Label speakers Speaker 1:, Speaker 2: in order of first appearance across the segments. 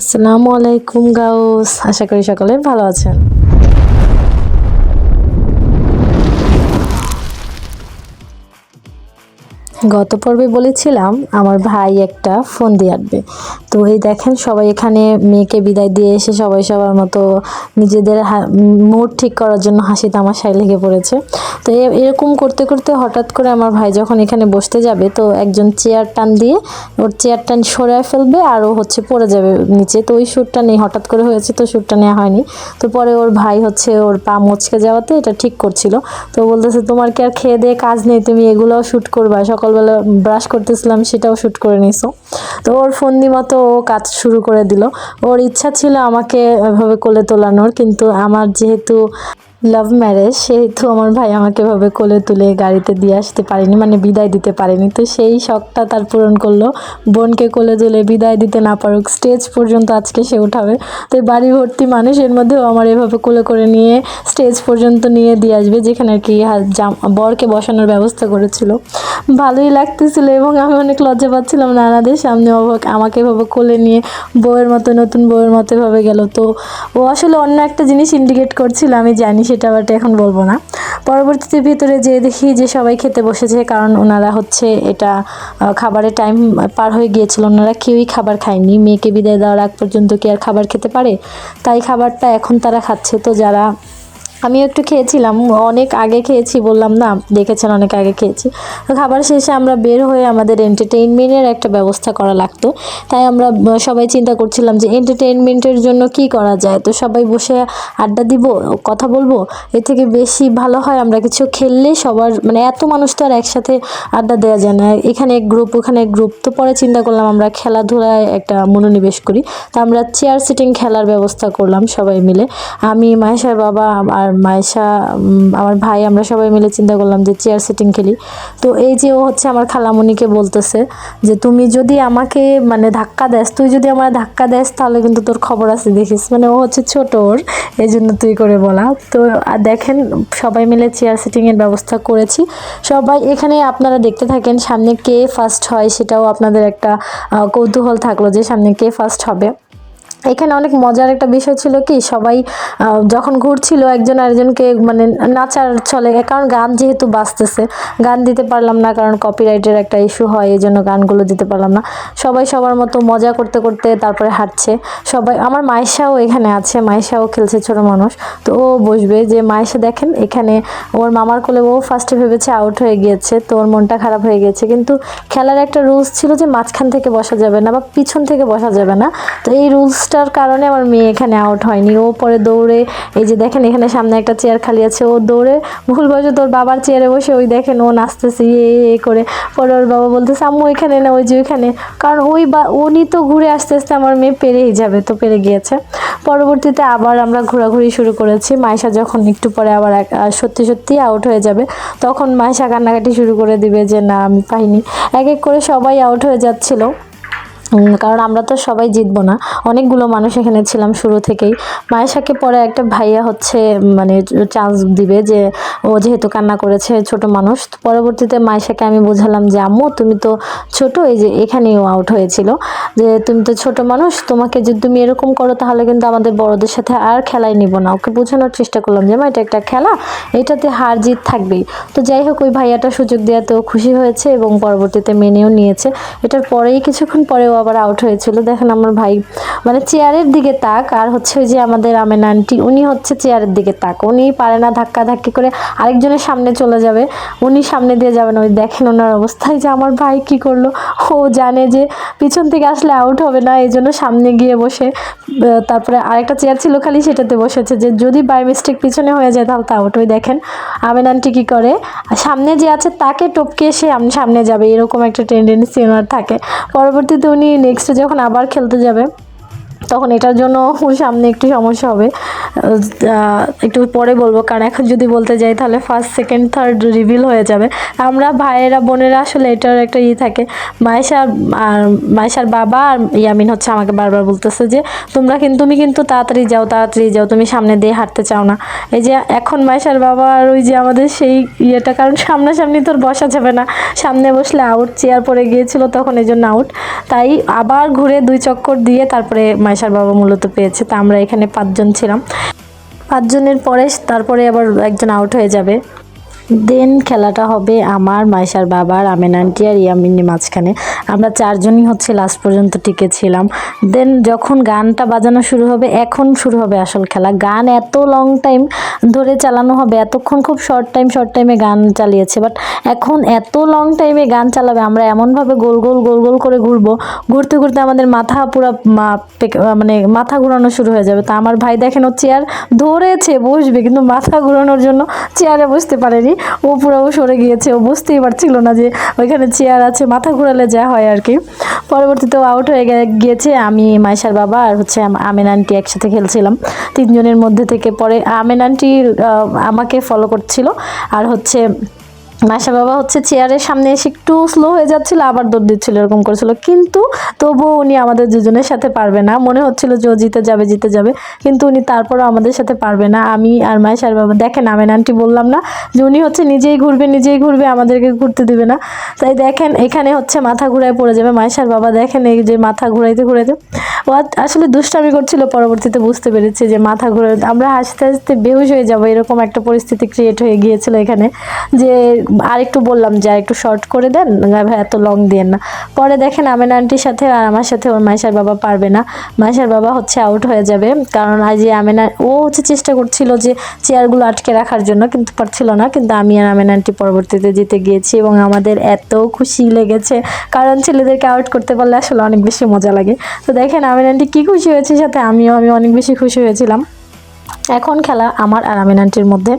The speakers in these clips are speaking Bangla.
Speaker 1: আসসালামু আলাইকুম গাউস আশা করি সকলে ভালো আছেন। গত পর্বে বলেছিলাম, আমার ভাই একটা ফোন দিয়ে আসবে। তো এই দেখেন, সবাই এখানে মেয়েকে বিদায় দিয়ে এসে সবাই সবার মতো নিজেদের মুড ঠিক করার জন্য হাসি তামাশায় লেগে পড়েছে। তো এরকম করতে করতে হঠাৎ করে আমার ভাই যখন এখানে বসতে যাবে, তো একজন চেয়ার টান দিয়ে ওর চেয়ার টান সরায় ফেলবে আর ও হচ্ছে পড়ে যাবে নিচে। তো ওই শ্যুটটা নেই, হঠাৎ করে হয়েছে তো শ্যুটটা নেওয়া হয়নি। তো পরে ওর ভাই হচ্ছে ওর পা মচকে যাওয়াতে এটা ঠিক করছিল। তো বলতেছে, তোমার কি আর খেয়ে দিয়ে কাজ নেই? তুমি এগুলোও শ্যুট করবা সকালবেলা ব্রাশ করতেছিলাম, সেটাও শ্যুট করে নিছো। তো ওর ফন্দি মতো ও কাজ শুরু করে দিল। ওর ইচ্ছা ছিল আমাকে এভাবে কোলে তোলানোর, কিন্তু আমার যেহেতু লাভ ম্যারেজ সেহেতু আমার ভাই আমাকে এভাবে কোলে তুলে গাড়িতে দিয়ে আসতে পারেনি মানে বিদায় দিতে পারেনি। তো সেই শখটা তার পূরণ করল। বোনকে কোলে তুলে বিদায় দিতে না পারুক স্টেজ পর্যন্ত আজকে সে উঠাবে। তো বাড়ি ভর্তি মানুষ, এর মধ্যেও আমার এভাবে কোলে করে নিয়ে স্টেজ পর্যন্ত নিয়ে দিয়ে আসবে, যেখানে আর কি বরকে বসানোর ব্যবস্থা করেছিল। ভালোই লাগতেছিল এবং আমি অনেক লজ্জা পাচ্ছিলাম নানাদের সামনে আমাকে এভাবে কোলে নিয়ে বউয়ের মতো, নতুন বউয়ের মতো এভাবে গেল। তো ও আসলে অন্য একটা জিনিস ইন্ডিকেট করছিল, আমি জানি সেটা বাট এখন বলব না। পরবর্তীতে ভিতরে যে দেখি যে সবাই খেতে বসেছে, কারণ ওনারা হচ্ছে এটা খাবারের টাইম পার হয়ে গিয়েছিল। ওনারা কেউই খাবার খায়নি। মেয়েকে বিদায় দেওয়ার আগ পর্যন্ত কি আর খাবার খেতে পারে? তাই খাবারটা এখন তারা খাচ্ছে। তো যারা আমিও একটু খেয়েছিলাম, অনেক আগে খেয়েছি বললাম না, দেখেছেন অনেক আগে খেয়েছি। তো খাবার শেষে আমরা বের হয়ে আমাদের এন্টারটেইনমেন্টের একটা ব্যবস্থা করা লাগতো। তাই আমরা সবাই চিন্তা করছিলাম যে এন্টারটেইনমেন্টের জন্য কি করা যায়? তো সবাই বসে আড্ডা দিব, কথা বলব, এর থেকে বেশি ভালো হয় আমরা কিছু খেললে সবার মানে এত মানুষ তো আর একসাথে আড্ডা দেওয়া যায় না। এখানে এক গ্রুপ ওখানে এক গ্রুপ তো পরে চিন্তা করলাম আমরা খেলাধুলায় একটা মনোনিবেশ করি। তা আমরা চেয়ার সিটিং খেলার ব্যবস্থা করলাম সবাই মিলে। আমি মায়েশার বাবা, আর মায়েশা উম, আমার ভাই আমরা সবাই মিলে চিন্তা করলাম যে চেয়ার সিটিং খেলি। তো এই যে ও হচ্ছে আমার খালামণিকে বলতেছে যে তুমি যদি আমাকে মানে ধাক্কা দেস তুই যদি আমার ধাক্কা দেস তাহলে কিন্তু তোর খবর আছে দেখিস। মানে ও হচ্ছে ছোট ওর এই জন্য তুই করে বলা। তো আর দেখেন সবাই মিলে চেয়ার সিটিংয়ের ব্যবস্থা করেছি। সবাই এখানে আপনারা দেখতে থাকেন সামনে কে ফার্স্ট হয় সেটাও আপনাদের একটা কৌতূহল থাকল যে সামনে কে ফার্স্ট হবে। এখানে অনেক মজার একটা বিষয় ছিল কি, সবাই যখন ঘুরছিল একজন আরেকজনকে মানে নাচার চলে কারণ গান যেহেতু বাজতেছে, গান দিতে পারলাম না কারণ কপিরাইটের একটা ইস্যু হয় এই জন্য গানগুলো দিতে পারলাম না। সবাই সবার মতো মজা করতে করতে তারপরে হাঁটছে। সবাই, আমার মায়েশাও এখানে আছে, মায়েশাও খেলছে ছোট মানুষ। তো ও বসবে যে, মায়েশা, দেখেন এখানে ওর মামার কোলে ও ফার্স্টে ভেবেছে আউট হয়ে গিয়েছে, তো ওর মনটা খারাপ হয়ে গেছে কিন্তু খেলার একটা রুলস ছিল যে, মাঝখান থেকে বসা যাবে না বা পিছন থেকে বসা যাবে না। তো এই রুলসটার কারণে আমার মেয়ে এখানে আউট হয়নি। ও পরে দৌড়ে, এই যে দেখেন এখানে সামনে একটা চেয়ার খালি আছে, ও দৌড়ে ভুলবশত তোর বাবার চেয়ারে বসে ওই দেখেন ও নাচতেছে, এ এ করে। পরে ওর বাবা বলতেছে, আম্মু, এখানে না, ওই যে ওইখানে। কারণ ওই বা, উনি তো ঘুরে আসতে আসতে আমার মেয়ে পেরেই যাবে, তো পেরে গিয়েছে। পরবর্তীতে আবার আমরা ঘোরাঘুরি শুরু করেছি। মাইশা যখন একটু পরে আবার সত্যি সত্যি আউট হয়ে যাবে, তখন মাইশা কান্নাকাটি শুরু করে দিবে যে, না, আমি পাইনি। এক এক করে সবাই আউট হয়ে যাচ্ছিল। কারণ আমরা তো সবাই জিতবো না। অনেকগুলো মানুষ এখানে ছিলাম শুরু থেকেই। মায়েশাকে পরে একটা ভাইয়া হচ্ছে মানে চান্স দিবে যে, ও যেহেতু কান্না করেছে ছোট মানুষ পরবর্তীতে মায়েশাকে আমি বোঝালাম যে, আম্মু, তুমি তো ছোট, এই যে এখানেও আউট হয়েছিল। যে, তুমি তো ছোট মানুষ, তোমাকে যদি তুমি এরকম করো, তাহলে কিন্তু আমাদের বড়দের সাথে আর খেলাই নিব না। ওকে বোঝানোর চেষ্টা করলাম যে, মা, এটা একটা খেলা, এটাতে হার জিত থাকবেই। তো যাই হোক, ওই ভাইয়াটা সুযোগ দেওয়াতেও খুশি হয়েছে এবং পরবর্তীতে মেনেও নিয়েছে। এটার পরেই কিছুক্ষণ পরেও আবার আউট হয়েছিল। দেখেন আমার ভাই মানে চেয়ারের দিকে তাক, আর হচ্ছে ওই যে আমাদের আমেন আন্টি উনি হচ্ছে চেয়ারের দিকে তাক। উনি পারে না ধাক্কা ধাক্কি করে আরেকজনের সামনে চলে যাবে। উনি সামনে দিয়ে যাবেন ওই দেখেন ওনার অবস্থায় যে আমার ভাই কি করল? ও জানে যে পিছন থেকে আসলে আউট হবে না, এই জন্য সামনে গিয়ে বসে তারপরে আরেকটা চেয়ার ছিল খালি সেটাতে বসেছে যে যদি বাই মিস্টেক পিছনে হয়ে যায় তাহলে তা আউট ওই দেখেন আমেন আন্টি কী করে? সামনে যে আছে তাকে টপকে সে সামনে যাবে। এরকম একটা টেন্ডেন্সি ওনার থাকে। পরবর্তীতে উনি নেক্সট যখন আবার খেলতে যাবে তখন এটার জন্য সামনে একটু সমস্যা হবে। একটু পরে বলব, কারণ এখন যদি বলতে যাই তাহলে ফার্স্ট সেকেন্ড থার্ড রিভিল হয়ে যাবে। আমরা ভাইয়েরা, বোনেরা আসলে এটার একটা ই থাকে। মায়েশার আর মায়েশার বাবা আর ইয়ামিন হচ্ছে আমাকে বারবার বলতেছে যে, তোমরা কিন্তু, তুমি কিন্তু তাড়াতাড়ি যাও তাড়াতাড়ি যাও, তুমি সামনে দিয়ে হাঁটতে চাও না। এই যে এখন মায়েশার বাবা আর ওই যে আমাদের সেই ইয়েটা, কারণ সামনাসামনি তোর বসা যাবে না। সামনে বসলে আউট চেয়ার পরে গিয়েছিল, তখন এই জন্য আউট তাই আবার ঘুরে দুই চক্কর দিয়ে তারপরে মায়েশা মাইশার বাবা মূলত পেয়েছে, তা আমরা এখানে পাঁচজন ছিলাম। পাঁচজনের পরে, তারপরে আবার একজন আউট হয়ে যাবে। দেন খেলাটা হবে আমার, মাইশার বাবার, আমেন আন্টি আর ইয়ামিনী মাঝখানে। আমরা চারজনই হচ্ছে লাস্ট পর্যন্ত টিকে ছিলাম। দেন যখন গানটা বাজানো শুরু হবে, এখন শুরু হবে আসল খেলা। গান এত লং টাইম ধরে চালানো হবে, এতক্ষণ খুব শর্ট টাইম শর্ট টাইমে গান চালিয়েছে বাট এখন এত লং টাইমে গান চালাবে, আমরা এমনভাবে গোল গোল গোল গোল করে ঘুরবো। ঘুরতে ঘুরতে আমাদের মাথা পুরো মানে মাথা ঘুরানো শুরু হয়ে যাবে। তা আমার ভাই দেখেন ও চেয়ার ধরেছে, বসবে, কিন্তু মাথা ঘুরানোর জন্য চেয়ারে বসতে পারেনি। ও পুরো সরে গিয়েছে। ও বুঝতেই পারছিল না যে ওইখানে চেয়ার আছে, মাথা ঘুরালে যা হয় আর কি। পরবর্তীতে আউট হয়ে গিয়েছে আমি, মাইশার বাবা আর হচ্ছে আমেন আন্টি একসাথে খেলছিলাম। তিনজনের মধ্যে থেকে পরে আমেন আন্টি আমাকে ফলো করছিল। আর হচ্ছে মাসা বাবা হচ্ছে চেয়ারের সামনে এসে একটু স্লো হয়ে যাচ্ছিল, আবার দৌড় দিচ্ছিল, এরকম করেছিল। কিন্তু তবুও উনি আমাদের দুজনের সাথে পারবে না। মনে হচ্ছিল যে ও জিতে যাবে জিতে যাবে। কিন্তু উনি তারপরও আমাদের সাথে পারবে না। আমি আর মায়েশার বাবা, দেখেন আমেন আন্টি বললাম না যে উনি হচ্ছে নিজেই ঘুরবে নিজেই ঘুরবে, আমাদেরকে ঘুরতে দিবে না। তাই দেখেন, এখানে হচ্ছে মাথা ঘুরায় পড়ে যাবে। মায়েশার বাবা দেখেন এই যে মাথা ঘুরাইতে ঘুরাইতে। ও আসলে দুষ্টামি করছিল, পরবর্তীতে বুঝতে পেরেছে যে মাথা ঘুরে আমরা হাসতে হাসতে বেহুশ হয়ে যাব। এরকম একটা পরিস্থিতি ক্রিয়েট হয়ে গিয়েছিল এখানে। যে আরেকটু বললাম যে আরেকটু শর্ট করে দেন ভাই এত লং দিয়েন না। পরে দেখেন আমেন আন্টির সাথে আর আমার সাথে ওর মাইশার বাবা পারবে না। মাইশার বাবা হচ্ছে আউট হয়ে যাবে। কারণ আজ আমেনা ও হচ্ছে চেষ্টা করছিল যে চেয়ারগুলো আটকে রাখার জন্য, কিন্তু পারছিল না। কিন্তু আমি আর আমেন আন্টি পরবর্তীতে জিতে গিয়েছি এবং আমাদের এত খুশি লেগেছে। কারণ ছেলেদেরকে আউট করতে পারলে আসলে অনেক বেশি মজা লাগে। তো দেখেন আমেন আন্টি কী খুশি হয়েছে সাথে, আমিও আমি অনেক বেশি খুশি হয়েছিলাম। এখন খেলা আমার আর আমিন আন্টির মধ্যে।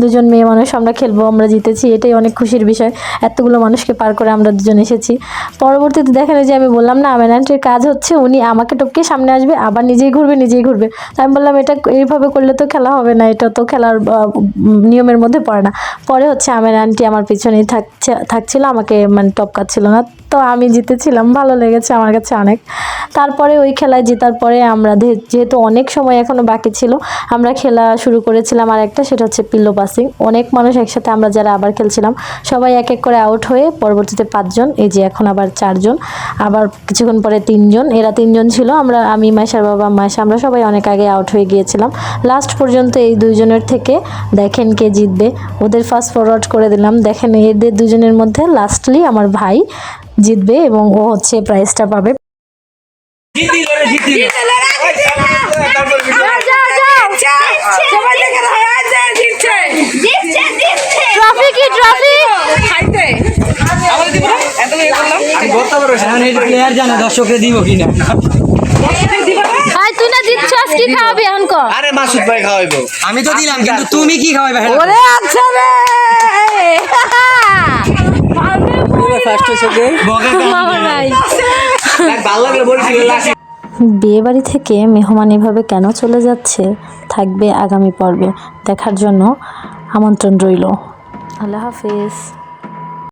Speaker 1: দুজন মেয়ে মানুষ, আমরা খেলব, আমরা জিতেছি, এটাই অনেক খুশির বিষয়। এতগুলো মানুষকে পার করে আমরা দুজন এসেছি। পরবর্তীতে দেখেন যে আমি বললাম, না, আমিন আন্টির কাজ হচ্ছে, উনি আমাকে টপকে সামনে আসবে, আবার নিজেই ঘুরবে নিজেই ঘুরবে। তাই আমি বললাম, এটা এইভাবে করলে তো খেলা হবে না, এটা তো খেলার নিয়মের মধ্যে পড়ে না। পরে হচ্ছে আমের আন্টি আমার পিছনেই থাকছে, থাকছিল, আমাকে মানে টপকাচ্ছিল না। তো আমি জিতেছিলাম, ভালো লেগেছে আমার কাছে অনেক। তারপরে ওই খেলায় জেতার পরে আমরা যেহেতু অনেক সময় এখনও বাকি ছিল, আমরা খেলা শুরু করেছিলাম আর একটা সেটা হচ্ছে পিল্লো পাসিং। অনেক মানুষ একসাথে আমরা যারা আবার খেলছিলাম, সবাই এক এক করে আউট হয়ে পরবর্তীতে পাঁচজন, এই যে এখন আবার চারজন, আবার কিছুক্ষণ পরে তিনজন, এরা তিনজন ছিল, আমরা, আমি, মাইশার বাবা, মাইশা, আমরা সবাই অনেক আগে আউট হয়ে গিয়েছিলাম। লাস্ট পর্যন্ত এই দুইজনের থেকে দেখেন কে জিতবে। ওদের ফার্স্ট ফরওয়ার্ড করে দিলাম। দেখেন এদের দুজনের মধ্যে লাস্টলি আমার ভাই জিতবে এবং ও হচ্ছে প্রাইজটা পাবে
Speaker 2: জিতি ধরে
Speaker 1: ট্রফি কি ট্রফি
Speaker 2: আমাদের দিব না? এত ইয়ে করলাম
Speaker 3: আমি বলতে পারব এখন এই প্লেয়ার জানে দর্শকরে দিব কিনা
Speaker 1: ভাই তুই না দিচ্ছস কি খাওয়াবি এখন ক
Speaker 4: আরে মাসুদ ভাই খাওয়াইবো
Speaker 3: আমি তো দিলাম কিন্তু তুমি কি খাওয়াবে
Speaker 1: ওরে আচ্ছা রে
Speaker 3: ফার্স্ট হচ্ছে কে
Speaker 4: ভালো লাগলে বলছিল
Speaker 1: বিয়ে বাড়ি থেকে মেহমান এভাবে কেন চলে যাচ্ছে? থাকবে আগামী পর্বে। দেখার জন্য আমন্ত্রণ রইল। আল্লাহ হাফিজ।